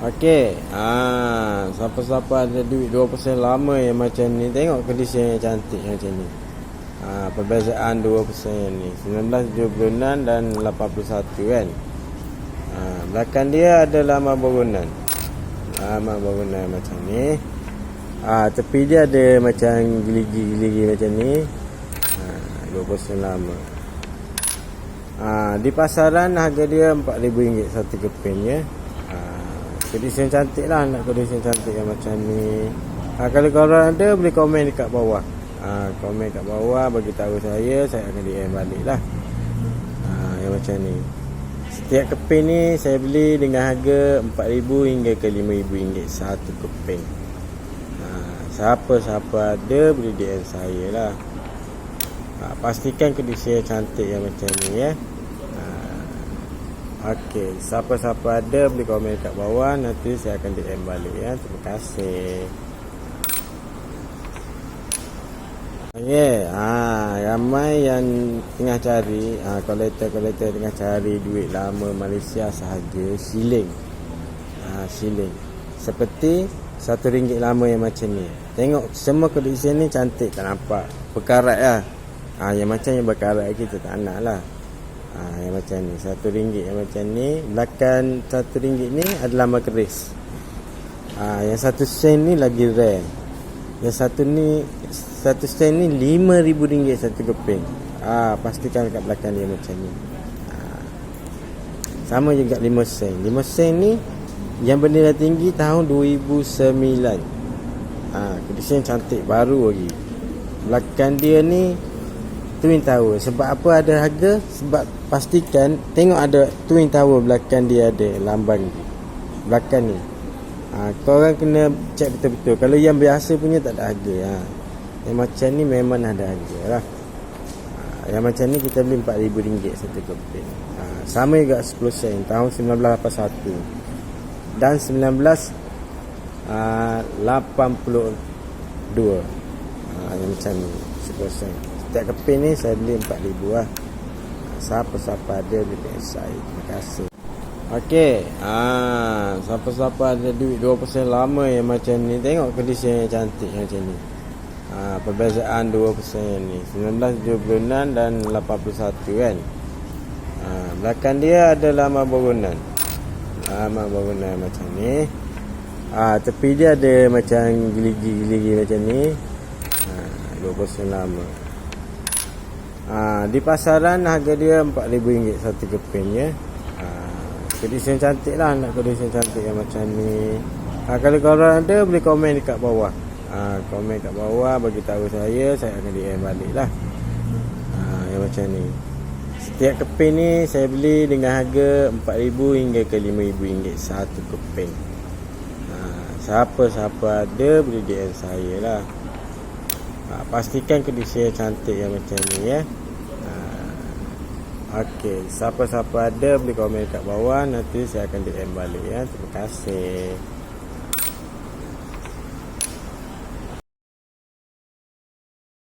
Okey. Ah, siapa-siapa ada duit 2% lama yang macam ni, tengok kondisi yang cantik macam ni. Ah, perbezaan 2% ni. 1976 dan 81 kan. Ah, belakang dia ada lama bangunan. Lama bangunan macam ni. Ah, tepi dia ada macam geligi-geligi macam ni. Ah, 2% lama. Ah, di pasaran harga dia RM4,000 satu keping ya. Kondisi yang cantik lah Nak kondisi yang cantik yang macam ni. Ha, Kalau korang ada Boleh komen dekat bawah. Ha, Komen kat bawah Bagi tahu saya Saya akan DM balik lah. Ha, Yang macam ni. Setiap keping ni Saya beli dengan harga RM4,000 hingga ke RM5,000 Satu keping. Siapa-siapa ada Boleh DM saya lah. Ha, Pastikan kondisi yang cantik yang macam ni ya Okey, siapa-siapa ada boleh komen kat bawah nanti saya akan DM balik ya. Terima kasih. Okey, ha, ramai yang tengah cari, ha, kolektor-kolektor tengah cari duit lama Malaysia sahaja siling. Ha, siling. Seperti satu ringgit lama yang macam ni. Tengok semua kondisi ni cantik tak nampak. Berkarat lah. Ha, yang macam yang berkarat kita tak nak lah ha, yang macam ni. Satu ringgit yang macam ni. Belakang satu ringgit ni adalah keris ha, yang satu sen ni lagi rare. Yang satu ni satu sen ni lima ribu ringgit satu keping. Ha, pastikan kat belakang dia macam ni. Ha, sama juga lima sen. Lima sen ni yang bendera tinggi tahun 2009 ha, kedisian cantik baru lagi. Belakang dia ni Twin Tower. Sebab apa ada harga? Sebab pastikan Tengok ada Twin Tower belakang dia ada Lambang Belakang ni. Ha, Korang kena check betul-betul. Kalau yang biasa punya tak ada harga ha. Yang macam ni memang ada harga lah. Ha, Yang macam ni kita beli RM4,000 satu keping ha, Sama juga 10 sen Tahun 1981 Dan 19 uh, 82 ha, Yang macam ni 10 sen Setiap keping ni saya beli RM4,000 lah. Siapa-siapa ada boleh saya Terima kasih. Okey. Ah, Siapa-siapa ada duit 2% lama yang macam ni Tengok kondisi yang cantik macam ni. Ah, Perbezaan 2% ni. 1976 dan 81 kan? Ah, Belakang dia ada lama bangunan. Lama bangunan macam ni. Ah, Tepi dia ada macam geligi-geligi macam ni. Ah, 2% lama Ha, di pasaran harga dia RM4,000 satu keping ya. Ha, kondisi cantik lah nak kondisi cantik yang macam ni. Ha, kalau korang ada boleh komen dekat bawah. Ha, komen kat bawah bagi tahu saya saya akan DM balik lah. Ha, yang macam ni. Setiap keping ni saya beli dengan harga RM4,000 hingga ke RM5,000 satu keping. Ha, siapa-siapa ada boleh DM saya lah. Ha, pastikan kondisi cantik yang macam ni ya. Okey, siapa-siapa ada boleh komen kat bawah nanti saya akan DM balik ya. Terima kasih.